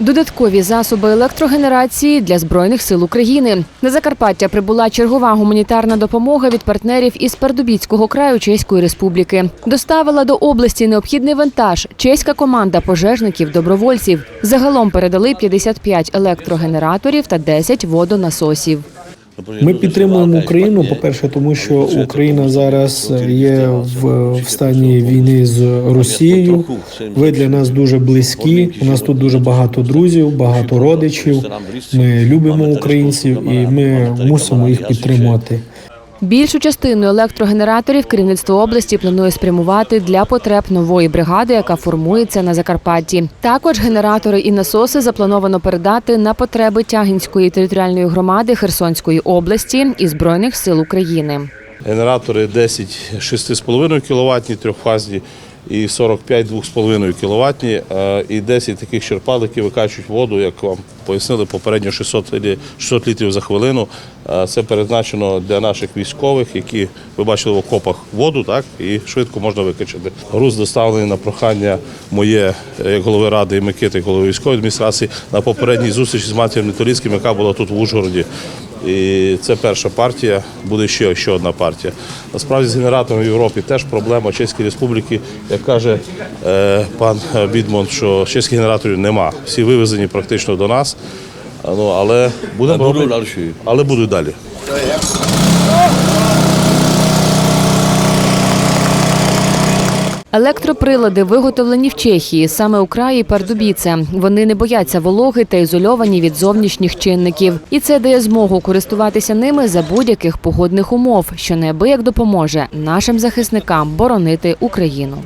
Додаткові засоби електрогенерації для збройних сил України на Закарпаття прибула чергова гуманітарна допомога від партнерів із Пердубіцького краю Чеської Республіки. Доставила до області необхідний вантаж. Чеська команда пожежників добровольців. Загалом передали 55 електрогенераторів та 10 водонасосів. Ми підтримуємо Україну. По перше, тому що Україна зараз є в, в стані війни з Росією. Ви для нас дуже близькі. У нас тут дуже багато друзів, багато родичів. Ми любимо українців і ми мусимо їх підтримувати. Більшу частину електрогенераторів керівництво області планує спрямувати для потреб нової бригади, яка формується на Закарпатті. Також генератори і насоси заплановано передати на потреби Тягінської територіальної громади Херсонської області і збройних сил України. Генератори 10 6,5 кВт трьохфазні і 45 2,5 кВт, і 10 таких черпал, які викачують воду, як вам пояснили попередньо 600, 600 літрів за хвилину. Е, Це передбачено для наших військових, які ви бачили в окопах воду, так і швидко можна викачати. Груз доставлений на прохання моє е, як голови ради і Микити, голови військової адміністрації на попередній зустрічі з Матір'ю Металіцьким, яка була тут в Ужгороді. І це перша партія, буде ще, ще одна партія. Насправді з генератором в Європі теж проблема Чеської Республіки. Як каже е, пан Бідмонт, що чеських генераторів нема. Всі вивезені практично до нас. Ну, але будемо робити- але будуть далі. Електроприлади виготовлені в Чехії, саме у краї Пардубіце. Вони не бояться вологи та ізольовані від зовнішніх чинників. І це дає змогу користуватися ними за будь-яких погодних умов, що неабияк допоможе нашим захисникам боронити Україну.